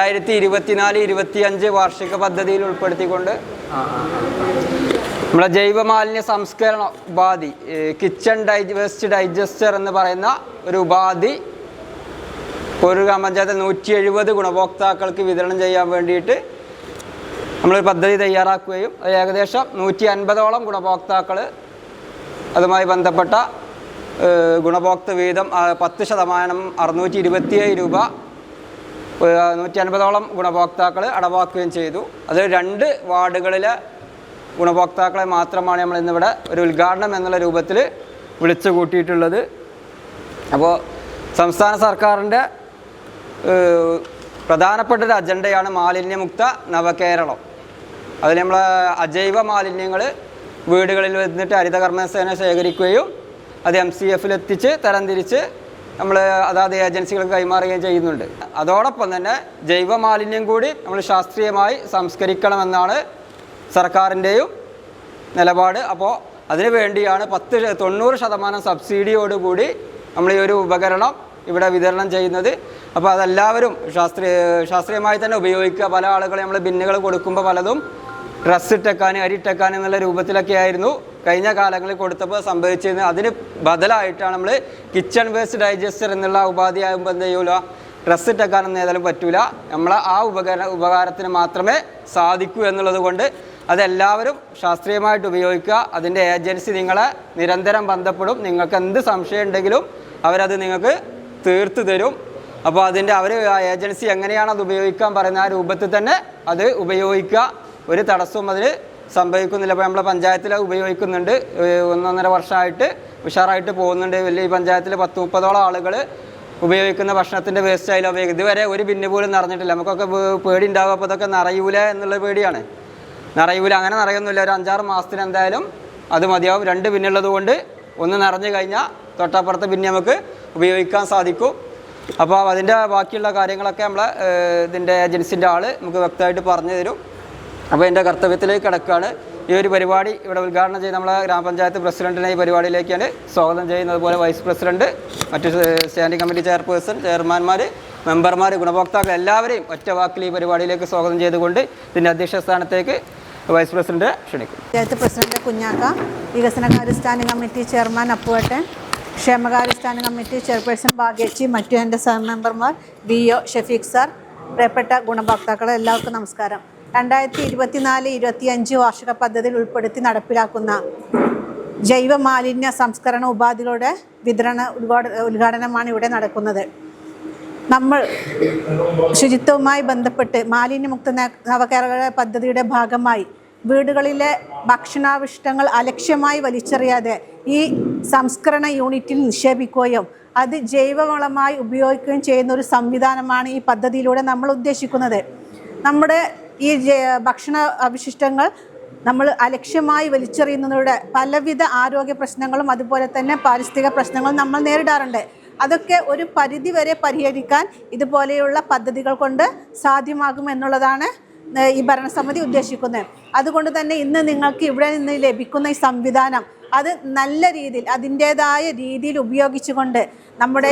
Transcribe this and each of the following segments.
രണ്ടായിരത്തി ഇരുപത്തിനാല് ഇരുപത്തിയഞ്ച് വാർഷിക പദ്ധതിയിൽ ഉൾപ്പെടുത്തിക്കൊണ്ട് നമ്മളെ ജൈവമാലിന്യ സംസ്കരണ ഉപാധി കിച്ചൺ ഡൈവേസ്റ്റ് ഡൈജസ്റ്റർ എന്ന് പറയുന്ന ഒരു ഉപാധി ഒരു ഗ്രാമപഞ്ചായത്ത് നൂറ്റി എഴുപത് ഗുണഭോക്താക്കൾക്ക് വിതരണം ചെയ്യാൻ വേണ്ടിയിട്ട് നമ്മളൊരു പദ്ധതി തയ്യാറാക്കുകയും അത് ഏകദേശം നൂറ്റി അൻപതോളം ഗുണഭോക്താക്കൾ അതുമായി ബന്ധപ്പെട്ട ഗുണഭോക്തൃ വീതം പത്ത് ശതമാനം അറുന്നൂറ്റി ഇരുപത്തിയേഴ് രൂപ നൂറ്റി അൻപതോളം ഗുണഭോക്താക്കൾ അടവാക്കുകയും ചെയ്തു. അത് രണ്ട് വാർഡുകളിലെ ഗുണഭോക്താക്കളെ മാത്രമാണ് നമ്മൾ ഇന്നിവിടെ ഒരു ഉദ്ഘാടനം എന്നുള്ള രൂപത്തിൽ വിളിച്ചു കൂട്ടിയിട്ടുള്ളത്. അപ്പോൾ സംസ്ഥാന സർക്കാരിന്റെ പ്രധാനപ്പെട്ട ഒരു അജണ്ടയാണ് മാലിന്യമുക്ത നവകേരളം. അതിൽ നമ്മൾ അജൈവ മാലിന്യങ്ങൾ വീടുകളിൽ വന്നിട്ട് ഹരിതകർമ്മസേന ശേഖരിക്കുകയും അത് എം സി എഫിലെത്തിച്ച് തരംതിരിച്ച് നമ്മൾ അതാത് ഏജൻസികൾക്ക് കൈമാറുകയും ചെയ്യുന്നുണ്ട്. അതോടൊപ്പം തന്നെ ജൈവ മാലിന്യം കൂടി നമ്മൾ ശാസ്ത്രീയമായി സംസ്കരിക്കണമെന്നാണ് സർക്കാരിന്റെയും നിലപാട്. അപ്പോൾ അതിനു വേണ്ടിയാണ് പത്ത് തൊണ്ണൂറ് ശതമാനം സബ്സിഡിയോടുകൂടി നമ്മൾ ഈ ഒരു ഉപകരണം ഇവിടെ വിതരണം ചെയ്യുന്നത്. അപ്പോൾ അതെല്ലാവരും ശാസ്ത്രീയ ശാസ്ത്രീയമായി തന്നെ ഉപയോഗിക്കുക. പല ആളുകളെ നമ്മൾ ബിന്നുകൾ കൊടുക്കുമ്പോൾ പലതും ഡ്രസ്സ് ഇട്ടേക്കാൻ അരി ഇട്ടേക്കാൻ എന്നുള്ള രൂപത്തിലൊക്കെ ആയിരുന്നു കഴിഞ്ഞ കാലങ്ങളിൽ കൊടുത്തപ്പോൾ സംഭവിച്ചിരുന്നത് അതിന് ബദലായിട്ടാണ് നമ്മൾ കിച്ചൺ വേസ്റ്റ് ഡൈജസ്റ്റർ എന്നുള്ള ഉപാധി ആകുമ്പോൾ എന്ത് ചെയ്യൂല? ഡ്രസ്സ് ഇട്ടേക്കാനൊന്നും ഏതായാലും പറ്റൂല. നമ്മൾ ആ ഉപകരണ ഉപകാരത്തിന് മാത്രമേ സാധിക്കൂ എന്നുള്ളത് കൊണ്ട് അതെല്ലാവരും ശാസ്ത്രീയമായിട്ട് ഉപയോഗിക്കുക. അതിന്റെ ഏജൻസി നിങ്ങളെ നിരന്തരം ബന്ധപ്പെടും. നിങ്ങൾക്ക് എന്ത് സംശയം ഉണ്ടെങ്കിലും അവരത് നിങ്ങൾക്ക് തീർത്തു തരും. അപ്പോൾ അതിന്റെ അവർ ഏജൻസി എങ്ങനെയാണ് അത് ഉപയോഗിക്കാൻ പറയുന്ന ആ രൂപത്തിൽ തന്നെ അത് ഉപയോഗിക്കുക. ഒരു തടസ്സവും അതിൽ സംഭവിക്കുന്നില്ല. അപ്പോൾ നമ്മളെ പഞ്ചായത്തിൽ ഉപയോഗിക്കുന്നുണ്ട്. ഒന്നൊന്നര വർഷമായിട്ട് ഉഷാറായിട്ട് പോകുന്നുണ്ട്. വലിയ ഈ പഞ്ചായത്തിൽ പത്ത് മുപ്പതോളം ആളുകൾ ഉപയോഗിക്കുന്ന ഭക്ഷണത്തിന്റെ വേസ്റ്റ് ആയാലും ഉപയോഗിക്കും ഇതുവരെ ഒരു ബിന്ന് പോലും നിറഞ്ഞിട്ടില്ല. നമുക്കൊക്കെ പേടി ഉണ്ടാകും അപ്പോൾ ഇതൊക്കെ നിറയൂല എന്നുള്ള പേടിയാണ്. നിറയൂല. അങ്ങനെ നിറയൊന്നുമില്ല. ഒരു അഞ്ചാറ് മാസത്തിന് എന്തായാലും അത് മതിയാവും. രണ്ട് ബിന്നുള്ളത് കൊണ്ട് ഒന്ന് നിറഞ്ഞു കഴിഞ്ഞാൽ തൊട്ടപ്പുറത്തെ ബിന്ന് നമുക്ക് ഉപയോഗിക്കാൻ സാധിക്കും. അപ്പോൾ അതിന്റെ ബാക്കിയുള്ള കാര്യങ്ങളൊക്കെ നമ്മളെ ഇതിന്റെ ഏജൻസിന്റെ ആൾ നമുക്ക് വ്യക്തമായിട്ട് പറഞ്ഞു തരും. അപ്പോൾ എന്റെ കർത്തവ്യത്തിലേക്ക് കിടക്കുകയാണ്. ഈ ഒരു പരിപാടി ഇവിടെ ഉദ്ഘാടനം ചെയ്ത് നമ്മളെ ഗ്രാമപഞ്ചായത്ത് പ്രസിഡന്റിനെ ഈ പരിപാടിയിലേക്കാണ് സ്വാഗതം ചെയ്യുന്നത്. പോലെ വൈസ് പ്രസിഡന്റ് മറ്റ് സ്റ്റാൻഡിംഗ് കമ്മിറ്റി ചെയർപേഴ്സൺ ചെയർമാൻമാർ മെമ്പർമാർ ഗുണഭോക്താക്കൾ എല്ലാവരെയും ഒറ്റ വാക്കിൽ ഈ പരിപാടിയിലേക്ക് സ്വാഗതം ചെയ്തുകൊണ്ട് ഇതിന്റെ അധ്യക്ഷ സ്ഥാനത്തേക്ക് വൈസ് പ്രസിഡന്റ് ക്ഷണിക്കും പഞ്ചായത്ത് പ്രസിഡന്റ് കുഞ്ഞാക്ക വികസനകാര്യ സ്റ്റാൻഡിംഗ് കമ്മിറ്റി ചെയർമാൻ അപ്പുവേട്ടൻ ക്ഷേമകാര്യ സ്റ്റാൻഡിംഗ് കമ്മിറ്റി ചെയർപേഴ്സൺ ഭാഗ്യച്ചി മറ്റു എന്റെ സഹമെമ്പർമാർ ബി ഒ ഷഫീഖ് സാർ പ്രിയപ്പെട്ട ഗുണഭോക്താക്കളെ എല്ലാവർക്കും നമസ്കാരം. രണ്ടായിരത്തി ഇരുപത്തിനാല് ഇരുപത്തിയഞ്ച് വാർഷിക പദ്ധതിയിൽ ഉൾപ്പെടുത്തി നടപ്പിലാക്കുന്ന ജൈവ മാലിന്യ സംസ്കരണ ഉപാധികളുടെ വിതരണ ഉദ്ഘാട- ഉദ്ഘാടനമാണ് ഇവിടെ നടക്കുന്നത്. നമ്മൾ ശുചിത്വവുമായി ബന്ധപ്പെട്ട് മാലിന്യമുക്ത നവകേരള പദ്ധതിയുടെ ഭാഗമായി വീടുകളിലെ ഭക്ഷണാവിഷ്ടങ്ങൾ അലക്ഷ്യമായി വലിച്ചെറിയാതെ ഈ സംസ്കരണ യൂണിറ്റിൽ നിക്ഷേപിക്കുകയും അത് ജൈവവളമായി ഉപയോഗിക്കുകയും ചെയ്യുന്ന ഒരു സംവിധാനമാണ് ഈ പദ്ധതിയിലൂടെ നമ്മൾ ഉദ്ദേശിക്കുന്നത്. നമ്മുടെ ഈ ഭക്ഷണ അവശിഷ്ടങ്ങൾ നമ്മൾ അലക്ഷ്യമായി വലിച്ചെറിയുന്നതിലൂടെ പലവിധ ആരോഗ്യ പ്രശ്നങ്ങളും അതുപോലെ തന്നെ പാരിസ്ഥിതിക പ്രശ്നങ്ങളും നമ്മൾ നേരിടാറുണ്ട്. അതൊക്കെ ഒരു പരിധി വരെ പരിഹരിക്കാൻ ഇതുപോലെയുള്ള പദ്ധതികൾ കൊണ്ട് സാധ്യമാകും എന്നുള്ളതാണ് ഈ ഭരണസമിതി ഉദ്ദേശിക്കുന്നത്. അതുകൊണ്ട് തന്നെ ഇന്ന് നിങ്ങൾക്ക് ഇവിടെ നിന്ന് ലഭിക്കുന്ന ഈ സംവിധാനം അത് നല്ല രീതിയിൽ അതിന്റേതായ രീതിയിൽ ഉപയോഗിച്ചുകൊണ്ട് നമ്മുടെ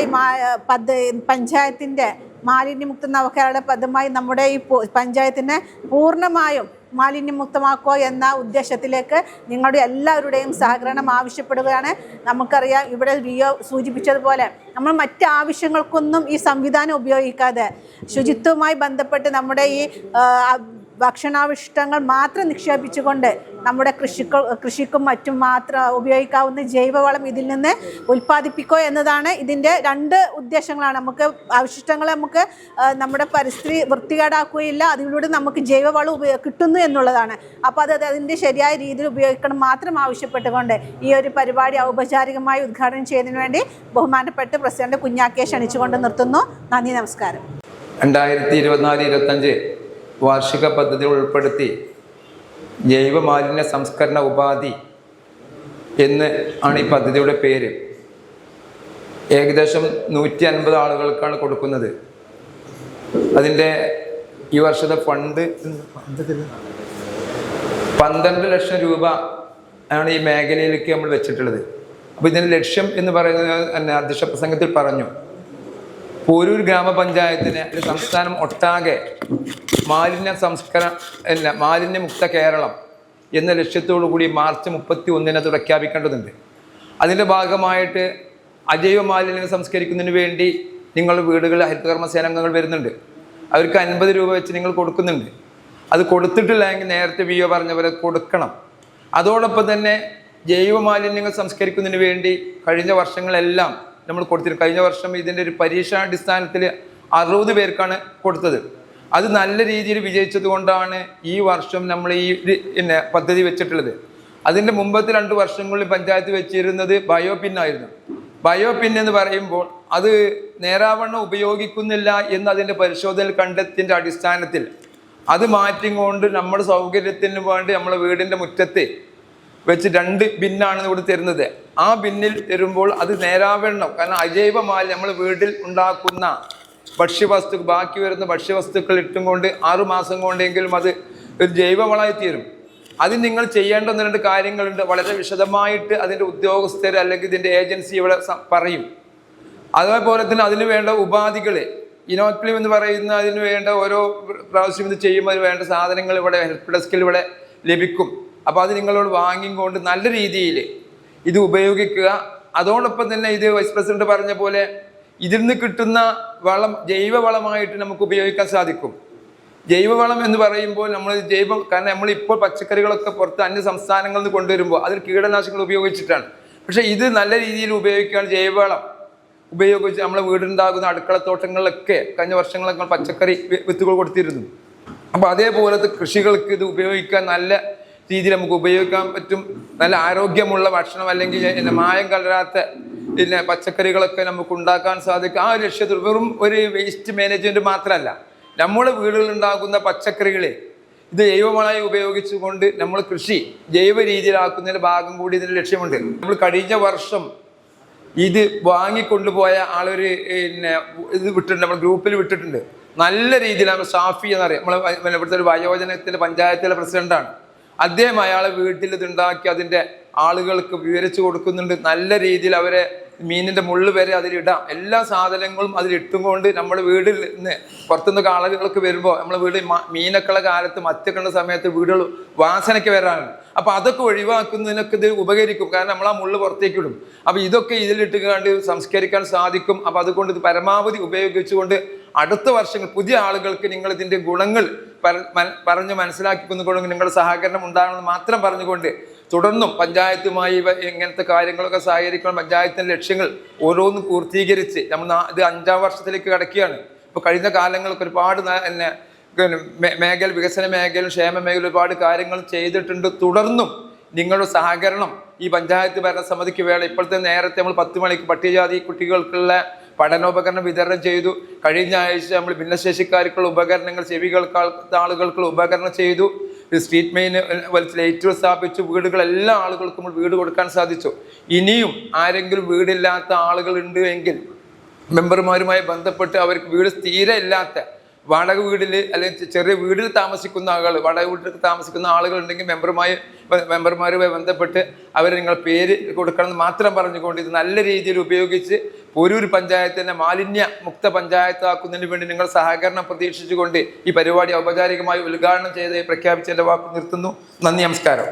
പഞ്ചായത്തിന്റെ മാലിന്യമുക്ത നവകേരള പദമായി നമ്മുടെ ഈ പഞ്ചായത്തിനെ പൂർണമായും മാലിന്യമുക്തമാക്കുക എന്ന ഉദ്ദേശത്തിലേക്ക് നിങ്ങളുടെ എല്ലാവരുടെയും സഹകരണം ആവശ്യപ്പെടുകയാണ്. നമുക്കറിയാം ഇവിടെ റിയോ സൂചിപ്പിച്ചതുപോലെ നമ്മൾ മറ്റ് ആവശ്യങ്ങൾക്കൊന്നും ഈ സംവിധാനം ഉപയോഗിക്കാതെ ശുചിത്വവുമായി ബന്ധപ്പെട്ട് നമ്മുടെ ഈ ഭക്ഷണാവിഷ്ടങ്ങൾ മാത്രം നിക്ഷേപിച്ചുകൊണ്ട് നമ്മുടെ കൃഷിക്ക് കൃഷിക്കും മറ്റും മാത്രം ഉപയോഗിക്കാവുന്ന ജൈവവളം ഇതിൽ നിന്ന് ഉൽപ്പാദിപ്പിക്കുക എന്നതാണ് ഇതിന്റെ രണ്ട് ഉദ്ദേശങ്ങളാണ്. നമുക്ക് അവശിഷ്ടങ്ങൾ നമുക്ക് നമ്മുടെ പരിസ്ഥിതി വൃത്തികേടാക്കുകയില്ല അതിലൂടെ നമുക്ക് ജൈവവളം ഉപയോ കിട്ടുന്നു എന്നുള്ളതാണ്. അപ്പോൾ അത് അതിന്റെ ശരിയായ രീതിയിൽ ഉപയോഗിക്കണം മാത്രം ആവശ്യപ്പെട്ടുകൊണ്ട് ഈ ഒരു പരിപാടി ഔപചാരികമായി ഉദ്ഘാടനം ചെയ്യുന്നതിന് വേണ്ടി ബഹുമാനപ്പെട്ട് പ്രസിഡന്റ് കുഞ്ഞാക്കിയെ ക്ഷണിച്ചുകൊണ്ട് നിർത്തുന്നു. നന്ദി നമസ്കാരം. രണ്ടായിരത്തി ഇരുപത്തിനാല് ഇരുപത്തഞ്ച് വാർഷിക പദ്ധതി ഉൾപ്പെടുത്തി ജൈവമാലിന്യ സംസ്കരണ ഉപാധി എന്ന് ആണ് ഈ പദ്ധതിയുടെ പേര്. ഏകദേശം നൂറ്റി അൻപത് ആളുകൾക്കാണ് കൊടുക്കുന്നത്. അതിന്റെ ഈ വർഷത്തെ ഫണ്ട് പന്ത്രണ്ട് ലക്ഷം രൂപ ആണ് ഈ മേഖലയിലേക്ക് നമ്മൾ വെച്ചിട്ടുള്ളത്. അപ്പോൾ ഇതിന്റെ ലക്ഷ്യം എന്ന് പറയുന്നത് തന്നെ അധ്യക്ഷ പ്രസംഗത്തിൽ പറഞ്ഞു. പോരൂർ ഗ്രാമപഞ്ചായത്തിന് സംസ്ഥാനം ഒട്ടാകെ മാലിന്യ സംസ്കര അല്ല മാലിന്യമുക്ത കേരളം എന്ന ലക്ഷ്യത്തോടു കൂടി മാർച്ച് മുപ്പത്തി ഒന്നിന് അത് പ്രഖ്യാപിക്കേണ്ടതുണ്ട്. അതിന്റെ ഭാഗമായിട്ട് അജൈവ മാലിന്യം സംസ്കരിക്കുന്നതിന് വേണ്ടി നിങ്ങൾ വീടുകളിൽ ഹരിതകർമ്മ സേനാംഗങ്ങൾ വരുന്നുണ്ട്. അവർക്ക് അൻപത് രൂപ വെച്ച് നിങ്ങൾ കൊടുക്കുന്നുണ്ട്. അത് കൊടുത്തിട്ടില്ലെങ്കിൽ നേരത്തെ വി ഒ പറഞ്ഞ പോലെ കൊടുക്കണം. അതോടൊപ്പം തന്നെ ജൈവ മാലിന്യങ്ങൾ സംസ്കരിക്കുന്നതിന് വേണ്ടി കഴിഞ്ഞ വർഷങ്ങളെല്ലാം നമ്മൾ കൊടുത്തിരുന്നു. കഴിഞ്ഞ വർഷം ഇതിന്റെ ഒരു പരീക്ഷാടിസ്ഥാനത്തിൽ അറുപത് പേർക്കാണ് കൊടുത്തത്. അത് നല്ല രീതിയിൽ വിജയിച്ചത് കൊണ്ടാണ് ഈ വർഷം നമ്മൾ ഈ പിന്നെ പദ്ധതി വെച്ചിട്ടുള്ളത്. അതിന്റെ മുമ്പത്തെ രണ്ട് വർഷങ്ങളിൽ പഞ്ചായത്ത് വെച്ചിരുന്നത് ബയോപിൻ ആയിരുന്നു. ബയോപിൻ എന്ന് പറയുമ്പോൾ അത് നേരാവണ്ണം ഉപയോഗിക്കുന്നില്ല എന്ന് അതിന്റെ പരിശോധന കണ്ടെത്തിന്റെ അടിസ്ഥാനത്തിൽ. അത് മാറ്റിക്കൊണ്ട് നമ്മുടെ സൗകര്യത്തിന് വേണ്ടി നമ്മുടെ വീടിന്റെ മുറ്റത്ത് വെച്ച് രണ്ട് ബിന്നാണ് ഇവിടെ തരുന്നത്. ആ ബിന്നിൽ തരുമ്പോൾ അത് നേരാവണ്ണം. കാരണം അജൈവ മാലിന്യം നമ്മൾ വീട്ടിൽ ഉണ്ടാക്കുന്ന ഭക്ഷ്യവസ്തു ബാക്കി വരുന്ന ഭക്ഷ്യവസ്തുക്കൾ ഇട്ടും കൊണ്ട് ആറുമാസം കൊണ്ടെങ്കിലും അത് ഒരു ജൈവവളമായി തീരും. അത് നിങ്ങൾ ചെയ്യേണ്ട ഒന്ന് രണ്ട് കാര്യങ്ങളുണ്ട്. വളരെ വിശദമായിട്ട് അതിന്റെ ഉദ്യോഗസ്ഥർ അല്ലെങ്കിൽ ഇതിന്റെ ഏജൻസി ഇവിടെ പറയും. അതേപോലെ തന്നെ അതിന് വേണ്ട ഉപാധികൾ. ഇനോക്ലിം എന്ന് പറയുന്ന അതിന് വേണ്ട ഓരോ പ്രാവശ്യം ഇത് ചെയ്യുമ്പോൾ അതിന് വേണ്ട സാധനങ്ങൾ ഇവിടെ ഹെൽപ്പ് ഡെസ്കിൽ ഇവിടെ ലഭിക്കും. അപ്പോൾ അത് നിങ്ങളോട് വാങ്ങിക്കൊണ്ട് നല്ല രീതിയിൽ ഇത് ഉപയോഗിക്കുക. അതോടൊപ്പം തന്നെ ഇത് വൈസ് പ്രസിഡന്റ് പറഞ്ഞ പോലെ ഇതിൽ നിന്ന് കിട്ടുന്ന വളം ജൈവവളമായിട്ട് നമുക്ക് ഉപയോഗിക്കാൻ സാധിക്കും. ജൈവവളം എന്ന് പറയുമ്പോൾ നമ്മൾ ജൈവം കാരണം നമ്മൾ ഇപ്പോൾ പച്ചക്കറികളൊക്കെ പുറത്ത് അന്യ സംസ്ഥാനങ്ങളിൽ നിന്ന് കൊണ്ടുവരുമ്പോൾ അതിൽ കീടനാശിനികൾ ഉപയോഗിച്ചിട്ടാണ്. പക്ഷേ ഇത് നല്ല രീതിയിൽ ഉപയോഗിക്കുകയാണ് ജൈവവളം. ഉപയോഗിച്ച് നമ്മളെ വീടുണ്ടാകുന്ന അടുക്കളത്തോട്ടങ്ങളിലൊക്കെ കഴിഞ്ഞ വർഷങ്ങളൊക്കെ പച്ചക്കറി വിത്തുകൾ കൊടുത്തിരുന്നു. അപ്പോൾ അതേപോലത്തെ കൃഷികൾക്ക് ഇത് ഉപയോഗിക്കാൻ നല്ല രീതിയിൽ നമുക്ക് ഉപയോഗിക്കാൻ പറ്റും. നല്ല ആരോഗ്യമുള്ള ഭക്ഷണം അല്ലെങ്കിൽ പിന്നെ മായം കലരാത്ത പിന്നെ പച്ചക്കറികളൊക്കെ നമുക്ക് ഉണ്ടാക്കാൻ സാധിക്കും. ആ ലക്ഷ്യത്തിൽ വെറും ഒരു വേസ്റ്റ് മാനേജ്മെന്റ് മാത്രമല്ല നമ്മൾ വീടുകളിൽ ഉണ്ടാകുന്ന പച്ചക്കറികളെ ഇത് ജൈവവളമായി ഉപയോഗിച്ചുകൊണ്ട് നമ്മൾ കൃഷി ജൈവ രീതിയിലാക്കുന്നതിന്റെ ഭാഗം കൂടി ഇതിന് ലക്ഷ്യമുണ്ട്. നമ്മൾ കഴിഞ്ഞ വർഷം ഇത് വാങ്ങിക്കൊണ്ടുപോയ ആളൊരു പിന്നെ ഇത് വിട്ടിട്ടുണ്ട് നമ്മൾ ഗ്രൂപ്പിൽ വിട്ടിട്ടുണ്ട്. നല്ല രീതിയിലാണ് ഷാഫി എന്നറിയാം. നമ്മൾ ഇവിടുത്തെ ഒരു വയോജനത്തിന്റെ പഞ്ചായത്തിലെ പ്രസിഡന്റാണ്. അദ്ദേഹം അയാളെ വീട്ടിൽ ഇതുണ്ടാക്കി അതിന്റെ ആളുകൾക്ക് വിവരിച്ചു കൊടുക്കുന്നുണ്ട്. നല്ല രീതിയിൽ അവരെ മീനിന്റെ മുള്ളു വരെ അതിലിടാം. എല്ലാ സാധനങ്ങളും അതിലിട്ടും കൊണ്ട് നമ്മുടെ വീട്ടിൽ നിന്ന് പുറത്തുനിന്നൊക്കെ ആളുകൾക്ക് വരുമ്പോൾ നമ്മുടെ വീട് മീനൊക്കെയുള്ള കാലത്ത് മറ്റൊക്കെ സമയത്ത് വീടുകൾ വാസനയ്ക്ക് വരാറുണ്ട്. അപ്പോൾ അതൊക്കെ ഒഴിവാക്കുന്നതിനൊക്കെ ഇത് ഉപകരിക്കും. കാരണം നമ്മൾ ആ മുള്ളു പുറത്തേക്ക് ഇടും. അപ്പോൾ ഇതൊക്കെ ഇതിലിട്ട് കണ്ട് സംസ്കരിക്കാൻ സാധിക്കും. അപ്പോൾ അതുകൊണ്ട് ഇത് പരമാവധി ഉപയോഗിച്ചുകൊണ്ട് അടുത്ത വർഷങ്ങൾ പുതിയ ആളുകൾക്ക് നിങ്ങൾ ഇതിന്റെ ഗുണങ്ങൾ പറഞ്ഞു മനസ്സിലാക്കി പറഞ്ഞ് നിങ്ങളുടെ സഹകരണം ഉണ്ടാകണമെന്ന് മാത്രം പറഞ്ഞുകൊണ്ട് തുടർന്നും പഞ്ചായത്തുമായി ഇങ്ങനത്തെ കാര്യങ്ങളൊക്കെ സഹകരിക്കണം പഞ്ചായത്തിന്റെ ലക്ഷ്യങ്ങൾ ഓരോന്നും പൂർത്തീകരിച്ച് നമ്മൾ ഇത് അഞ്ചാം വർഷത്തിലേക്ക് കടക്കുകയാണ്. ഇപ്പോൾ കഴിഞ്ഞ കാലങ്ങൾക്ക് ഒരുപാട് എന്നെ മേഖല വികസന മേഖലയിലും ക്ഷേമ മേഖല ഒരുപാട് കാര്യങ്ങൾ ചെയ്തിട്ടുണ്ട്. തുടർന്നും നിങ്ങളുടെ സഹകരണം ഈ പഞ്ചായത്ത് ഭരണസമിതിക്ക് വേണം. ഇപ്പോഴത്തെ നേരത്തെ നമ്മൾ പത്ത് മണിക്ക് പട്ടികജാതി കുട്ടികൾക്കുള്ള പഠനോപകരണം വിതരണം ചെയ്തു. കഴിഞ്ഞ ആഴ്ച നമ്മൾ ഭിന്നശേഷിക്കാർക്കുള്ള ഉപകരണങ്ങൾ ചെവികൾക്ക് ആളുകൾക്കുള്ള ഉപകരണം ചെയ്തു. സ്ട്രീറ്റ് മെയിൻ ലൈറ്റുകൾ സ്ഥാപിച്ചു വീടുകൾ എല്ലാ ആളുകൾക്കും നമ്മൾ വീട് കൊടുക്കാൻ സാധിച്ചു. ഇനിയും ആരെങ്കിലും വീടില്ലാത്ത ആളുകൾ ഉണ്ട് എങ്കിൽ മെമ്പർമാരുമായി ബന്ധപ്പെട്ട് അവർക്ക് വീട് തീരെ ഇല്ലാത്ത വാടക വീടിൽ അല്ലെങ്കിൽ ചെറിയ വീടിൽ താമസിക്കുന്ന ആളുകൾ വാടക വീട്ടിൽ താമസിക്കുന്ന ആളുകൾ ഉണ്ടെങ്കിൽ മെമ്പറുമായി മെമ്പർമാരുമായി ബന്ധപ്പെട്ട് അവർ നിങ്ങൾ പേര് കൊടുക്കണം എന്ന് മാത്രം പറഞ്ഞുകൊണ്ട് ഇത് നല്ല രീതിയിൽ ഉപയോഗിച്ച് പോരൂർ പഞ്ചായത്തിനെ മാലിന്യ മുക്ത പഞ്ചായത്താക്കുന്നതിന് വേണ്ടി നിങ്ങൾ സഹകരണം പ്രതീക്ഷിച്ചുകൊണ്ട് ഈ പരിപാടി ഔപചാരികമായി ഉദ്ഘാടനം ചെയ്ത് പ്രഖ്യാപിച്ച് എന്റെ വാക്ക് നിർത്തുന്നു. നന്ദി നമസ്കാരം.